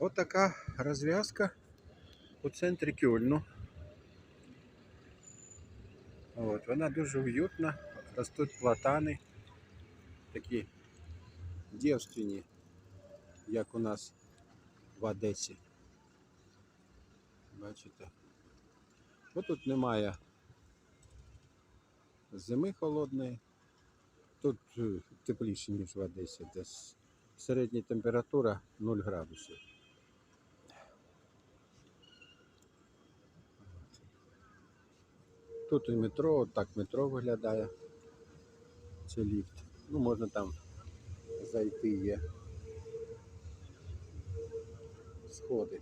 От така розв'язка у центрі Кюльну. От, вона дуже уютна, ростуть платани, такі дівственні, як у нас в Одесі. Бачите? Бо тут немає зими холодної. Тут е, тепліше, ніж в Одесі. Десь середня температура 0 градусів. Тут і метро, от так метро виглядає. Це ліфт. Ну, можна там зайти є. Сходи.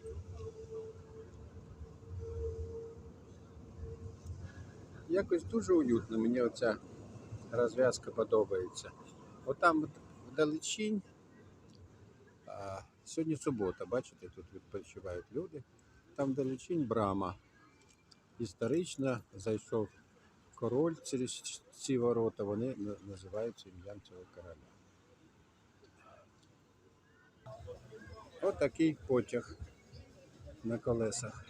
Якось дуже уютно, мені оця розв'язка подобається. Отам от вдалечінь. Сьогодні субота, бачите, тут відпочивають люди. Там вдалечінь брама. Історично зайшов король через ці ворота, вони називаються ім'ям цього короля. Отакий потяг на колесах.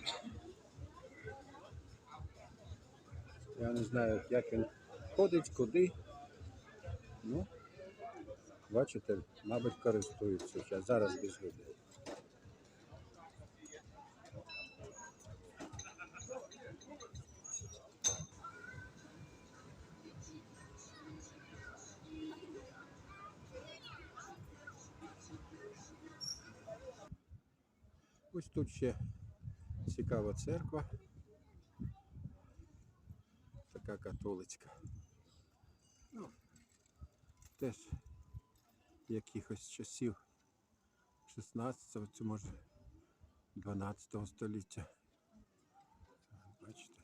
Я не знаю, як він ходить, куди. Ну, бачите, мабуть, користуються. Зараз без людей. Ось тут ще цікава церква. Така католицька. Ну, теж якихось часів 16-го, це може 12 століття. Бачите.